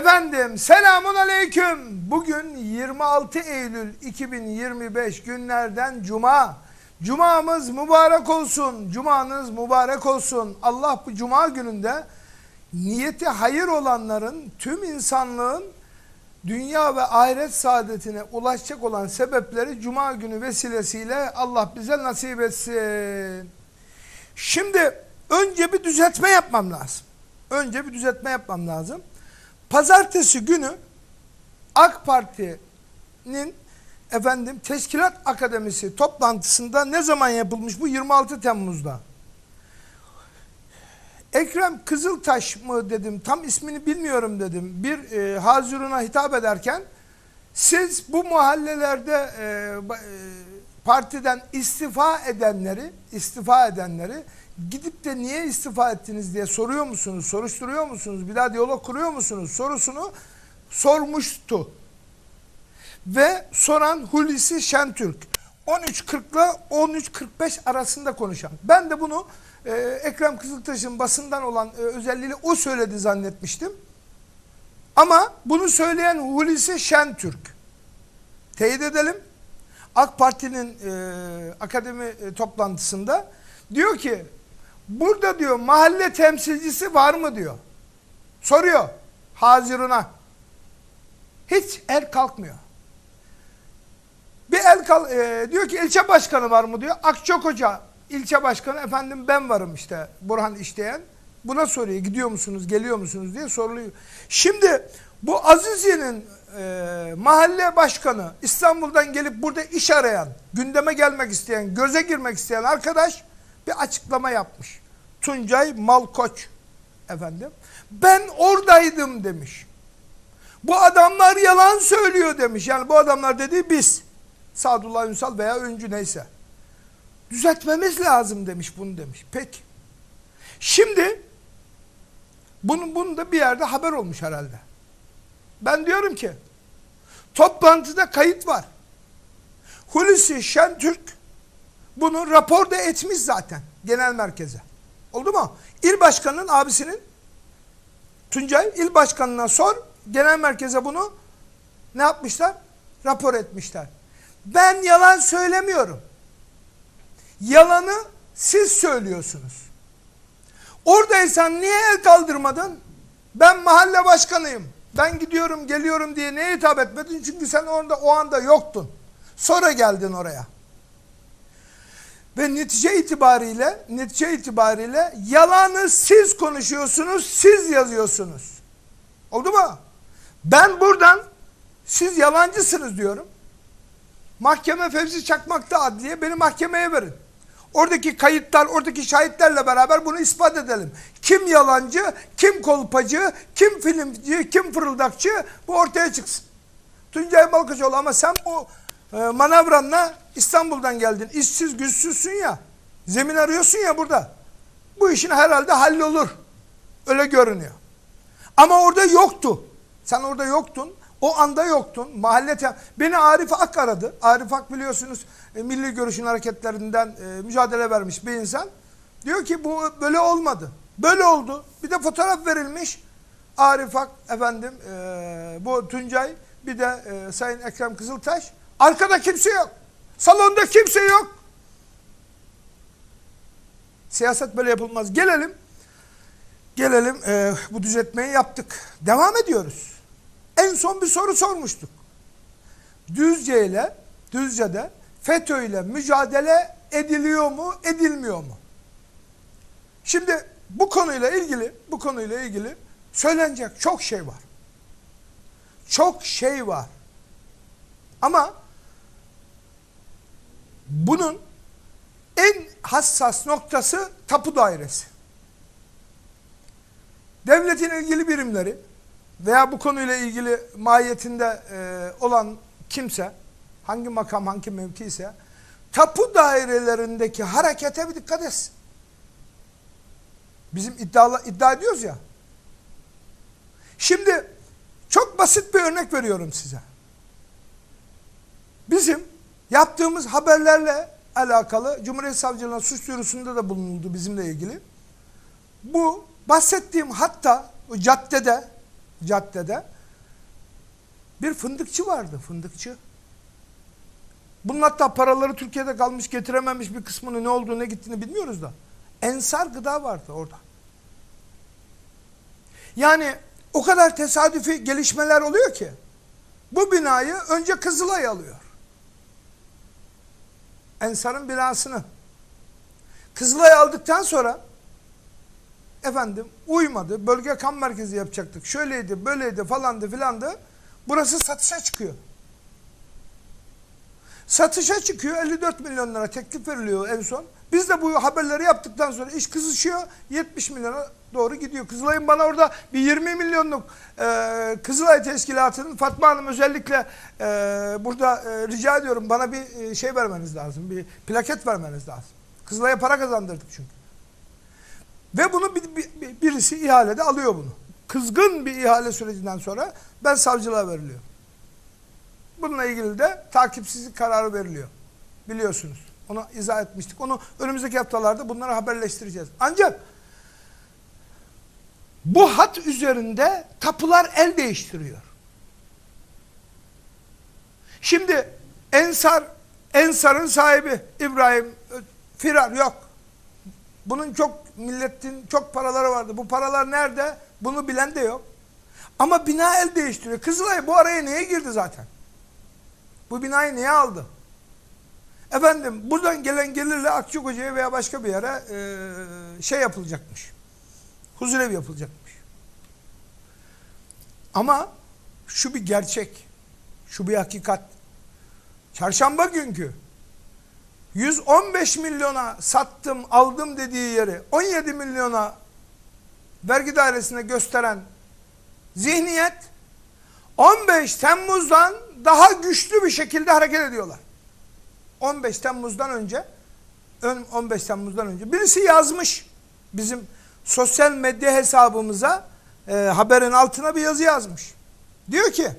Efendim selamun aleyküm. Bugün 26 Eylül 2025 günlerden cuma. Cumamız mübarek olsun. Cumanız mübarek olsun. Allah bu cuma gününde niyeti hayır olanların tüm insanlığın dünya ve ahiret saadetine ulaşacak olan sebepleri cuma günü vesilesiyle Allah bize nasip etsin. Şimdi önce bir düzeltme yapmam lazım. Önce bir düzeltme yapmam lazım. Pazartesi günü AK Parti'nin efendim Teşkilat Akademisi toplantısında ne zaman yapılmış bu 26 Temmuz'da. Ekrem Kızıltaş mı dedim tam ismini bilmiyorum dedim bir e, haziruna hitap ederken siz bu mahallelerde e, e, partiden istifa edenleri istifa edenleri gidip de niye istifa ettiniz diye soruyor musunuz soruşturuyor musunuz bir daha diyalog kuruyor musunuz sorusunu sormuştu ve soran Hulusi Şentürk 13.40 ile 13.45 arasında konuşan. Ben de bunu e, Ekrem Kızıltaş'ın basından olan e, özelliğiyle o söyledi zannetmiştim. Ama bunu söyleyen Hulusi Şentürk. Teyit edelim. AK Parti'nin e, akademi e, toplantısında diyor ki burada diyor mahalle temsilcisi var mı diyor. Soruyor Hazirun'a. Hiç el kalkmıyor. Bir el kal e, diyor ki ilçe başkanı var mı diyor. Akçok Hoca ilçe başkanı efendim ben varım işte Burhan işleyen. Buna soruyor gidiyor musunuz geliyor musunuz diye soruluyor. Şimdi bu Azizi'nin e, mahalle başkanı İstanbul'dan gelip burada iş arayan, gündeme gelmek isteyen, göze girmek isteyen arkadaş bir açıklama yapmış. Tuncay Malkoç efendim. Ben oradaydım demiş. Bu adamlar yalan söylüyor demiş. Yani bu adamlar dediği biz. Sadullah Ünsal veya Öncü neyse. Düzeltmemiz lazım demiş bunu demiş. Peki. Şimdi bunun, bunun da bir yerde haber olmuş herhalde. Ben diyorum ki toplantıda kayıt var. Hulusi Şentürk bunu raporda etmiş zaten genel merkeze. Oldu mu? İl başkanının abisinin Tuncay il başkanına sor. Genel merkeze bunu ne yapmışlar? Rapor etmişler. Ben yalan söylemiyorum. Yalanı siz söylüyorsunuz. Oradaysan niye el kaldırmadın? Ben mahalle başkanıyım. Ben gidiyorum geliyorum diye niye hitap etmedin? Çünkü sen orada o anda yoktun. Sonra geldin oraya. Ve netice itibariyle netice itibariyle yalanı siz konuşuyorsunuz, siz yazıyorsunuz. Oldu mu? Ben buradan siz yalancısınız diyorum. Mahkeme Fevzi Çakmak'ta adliye beni mahkemeye verin. Oradaki kayıtlar, oradaki şahitlerle beraber bunu ispat edelim. Kim yalancı, kim kolpacı, kim filmci, kim fırıldakçı bu ortaya çıksın. Tuncay Malkaçoğlu ama sen bu e, manavranla İstanbul'dan geldin. İşsiz, güçsüzsün ya. Zemin arıyorsun ya burada. Bu işin herhalde hallolur. Öyle görünüyor. Ama orada yoktu. Sen orada yoktun. O anda yoktun. Mahalle Beni Arif Ak aradı. Arif Ak biliyorsunuz e, Milli Görüş'ün hareketlerinden e, mücadele vermiş bir insan. Diyor ki bu böyle olmadı. Böyle oldu. Bir de fotoğraf verilmiş. Arif Ak efendim e, bu Tuncay bir de e, Sayın Ekrem Kızıltaş. Arkada kimse yok. Salonda kimse yok. Siyaset böyle yapılmaz. Gelelim. Gelelim e, bu düzeltmeyi yaptık. Devam ediyoruz. En son bir soru sormuştuk. Düzce ile Düzce'de FETÖ ile mücadele ediliyor mu, edilmiyor mu? Şimdi bu konuyla ilgili, bu konuyla ilgili söylenecek çok şey var. Çok şey var. Ama bunun en hassas noktası tapu dairesi. Devletin ilgili birimleri veya bu konuyla ilgili mahiyetinde e, olan kimse, hangi makam, hangi mevki ise tapu dairelerindeki harekete bir dikkat etsin. Bizim iddia, iddia ediyoruz ya. Şimdi çok basit bir örnek veriyorum size. Bizim yaptığımız haberlerle alakalı Cumhuriyet Savcılığına suç duyurusunda da bulunuldu bizimle ilgili. Bu bahsettiğim hatta o caddede caddede bir fındıkçı vardı, fındıkçı. Bunun hatta paraları Türkiye'de kalmış, getirememiş bir kısmını ne olduğunu, ne gittiğini bilmiyoruz da. Ensar gıda vardı orada. Yani o kadar tesadüfi gelişmeler oluyor ki bu binayı önce Kızılay alıyor. Ensar'ın binasını. Kızılay aldıktan sonra efendim uymadı. Bölge kan merkezi yapacaktık. Şöyleydi, böyleydi falandı filandı. Burası satışa çıkıyor. Satışa çıkıyor 54 milyon lira teklif veriliyor en son. Biz de bu haberleri yaptıktan sonra iş kızışıyor 70 milyona doğru gidiyor. Kızılay'ın bana orada bir 20 milyonluk e, Kızılay Teşkilatı'nın Fatma Hanım özellikle e, burada e, rica ediyorum bana bir e, şey vermeniz lazım. Bir plaket vermeniz lazım. Kızılay'a para kazandırdık çünkü. Ve bunu bir, bir- bir- birisi ihalede alıyor bunu. Kızgın bir ihale sürecinden sonra ben savcılığa veriliyor. Bununla ilgili de takipsizlik kararı veriliyor. Biliyorsunuz. Onu izah etmiştik. Onu önümüzdeki haftalarda bunları haberleştireceğiz. Ancak bu hat üzerinde tapular el değiştiriyor. Şimdi Ensar, Ensar'ın sahibi İbrahim Firar yok. Bunun çok milletin çok paraları vardı. Bu paralar nerede? Bunu bilen de yok. Ama bina el değiştiriyor. Kızılay bu araya niye girdi zaten? Bu binayı niye aldı? Efendim buradan gelen gelirle Akçakoca'ya veya başka bir yere eee, şey yapılacakmış. Huzurevi yapılacakmış. Ama şu bir gerçek. Şu bir hakikat. Çarşamba günkü 115 milyona sattım, aldım dediği yeri 17 milyona vergi dairesine gösteren zihniyet 15 Temmuz'dan daha güçlü bir şekilde hareket ediyorlar. 15 Temmuz'dan önce ön 15 Temmuz'dan önce birisi yazmış bizim sosyal medya hesabımıza e, haberin altına bir yazı yazmış. Diyor ki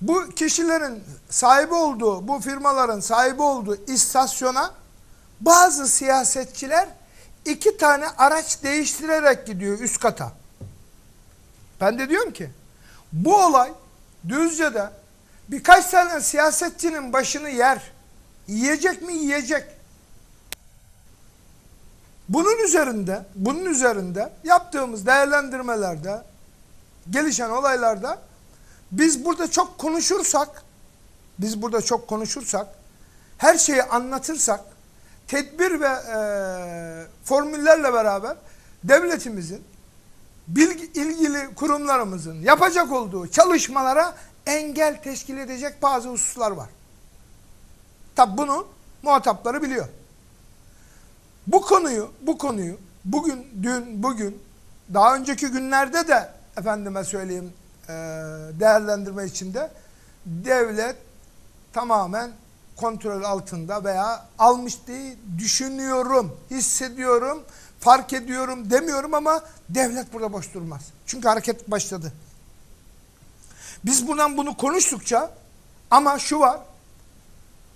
bu kişilerin sahibi olduğu, bu firmaların sahibi olduğu istasyona bazı siyasetçiler iki tane araç değiştirerek gidiyor üst kata. Ben de diyorum ki bu olay Düzce'de birkaç tane siyasetçinin başını yer. Yiyecek mi? Yiyecek. Bunun üzerinde, bunun üzerinde yaptığımız değerlendirmelerde, gelişen olaylarda biz burada çok konuşursak, biz burada çok konuşursak, her şeyi anlatırsak, tedbir ve e, formüllerle beraber devletimizin, bilgi, ilgili kurumlarımızın yapacak olduğu çalışmalara engel teşkil edecek bazı hususlar var. Tabi bunu muhatapları biliyor. Bu konuyu, bu konuyu bugün, dün, bugün, daha önceki günlerde de efendime söyleyeyim e, değerlendirme içinde devlet tamamen kontrol altında veya almış diye düşünüyorum, hissediyorum, fark ediyorum demiyorum ama devlet burada boş durmaz. Çünkü hareket başladı. Biz buradan bunu konuştukça ama şu var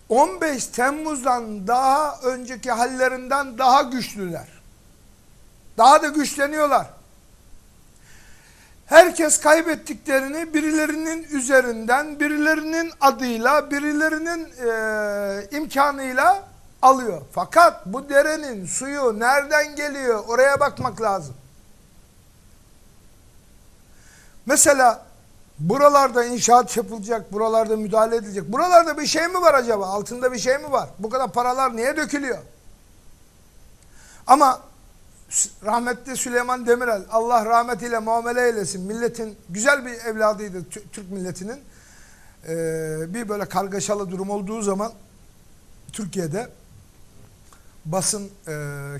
15 Temmuz'dan daha önceki hallerinden daha güçlüler. Daha da güçleniyorlar. Herkes kaybettiklerini birilerinin üzerinden, birilerinin adıyla, birilerinin e, imkanıyla alıyor. Fakat bu derenin suyu nereden geliyor? Oraya bakmak lazım. Mesela buralarda inşaat yapılacak, buralarda müdahale edilecek. Buralarda bir şey mi var acaba? Altında bir şey mi var? Bu kadar paralar niye dökülüyor? Ama rahmetli Süleyman Demirel Allah rahmetiyle muamele eylesin. Milletin güzel bir evladıydı Tü- Türk milletinin. Ee, bir böyle kargaşalı durum olduğu zaman Türkiye'de basın e,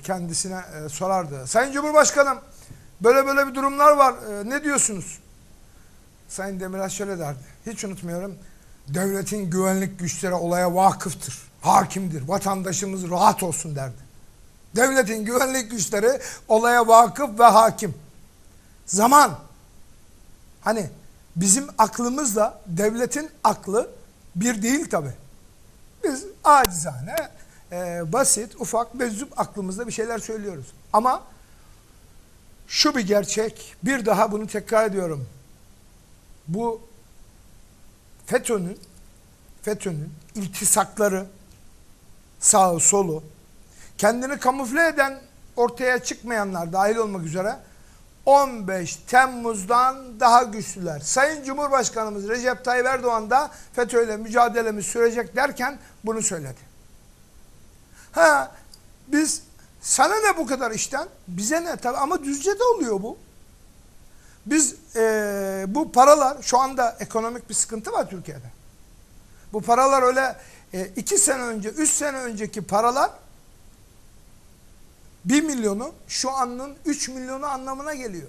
kendisine e, sorardı. Sayın Cumhurbaşkanım böyle böyle bir durumlar var. E, ne diyorsunuz? Sayın Demirel şöyle derdi. Hiç unutmuyorum. Devletin güvenlik güçleri olaya vakıftır. Hakimdir. Vatandaşımız rahat olsun derdi. Devletin güvenlik güçleri olaya vakıf ve hakim. Zaman. Hani bizim aklımızla devletin aklı bir değil tabi. Biz acizane, e, basit, ufak, meczup aklımızda bir şeyler söylüyoruz. Ama Şu bir gerçek, bir daha bunu tekrar ediyorum. Bu FETÖ'nün FETÖ'nün iltisakları sağı solu kendini kamufle eden ortaya çıkmayanlar dahil olmak üzere 15 Temmuz'dan daha güçlüler. Sayın Cumhurbaşkanımız Recep Tayyip Erdoğan da FETÖ ile mücadelemiz sürecek derken bunu söyledi. Ha biz sana ne bu kadar işten? Bize ne? Tabii ama düzce de oluyor bu. Biz eee, bu paralar şu anda ekonomik bir sıkıntı var Türkiye'de. Bu paralar öyle e, iki sene önce, üç sene önceki paralar 1 milyonu şu anın 3 milyonu anlamına geliyor.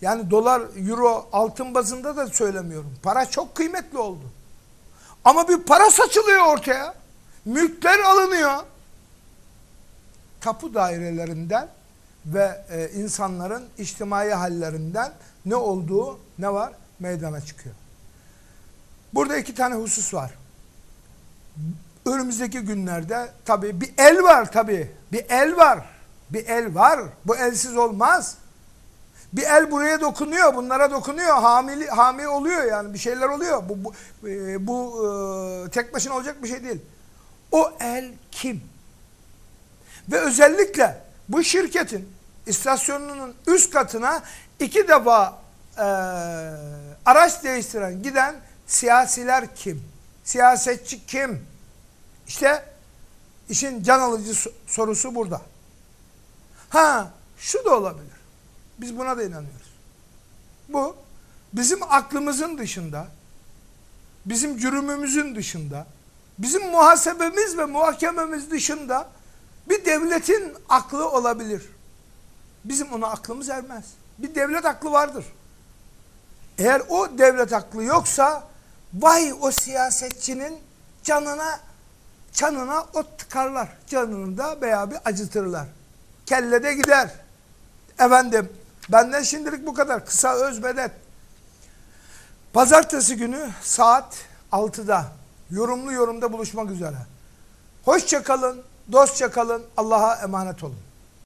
Yani dolar, euro, altın bazında da söylemiyorum. Para çok kıymetli oldu. Ama bir para saçılıyor ortaya. Mülkler alınıyor. Tapu dairelerinden ve e, insanların içtimai hallerinden ne olduğu ne var? Meydana çıkıyor. Burada iki tane husus var. Önümüzdeki günlerde tabii bir el var tabii. Bir el var. Bir el var. Bu elsiz olmaz. Bir el buraya dokunuyor, bunlara dokunuyor. Hamili, hami oluyor yani bir şeyler oluyor. Bu, bu, e, bu e, tek başına olacak bir şey değil. O el kim? Ve özellikle bu şirketin istasyonunun üst katına iki defa e, araç değiştiren giden siyasiler kim? Siyasetçi kim? İşte işin can alıcı so- sorusu burada. Ha şu da olabilir. Biz buna da inanıyoruz. Bu bizim aklımızın dışında, bizim cürümümüzün dışında, bizim muhasebemiz ve muhakememiz dışında bir devletin aklı olabilir. Bizim ona aklımız ermez. Bir devlet aklı vardır. Eğer o devlet aklı yoksa vay o siyasetçinin canına canına ot tıkarlar. Canını da veya bir acıtırlar. Kellede gider. Efendim benden şimdilik bu kadar. Kısa öz medet. Pazartesi günü saat 6'da yorumlu yorumda buluşmak üzere. Hoşça kalın, dostça kalın, Allah'a emanet olun.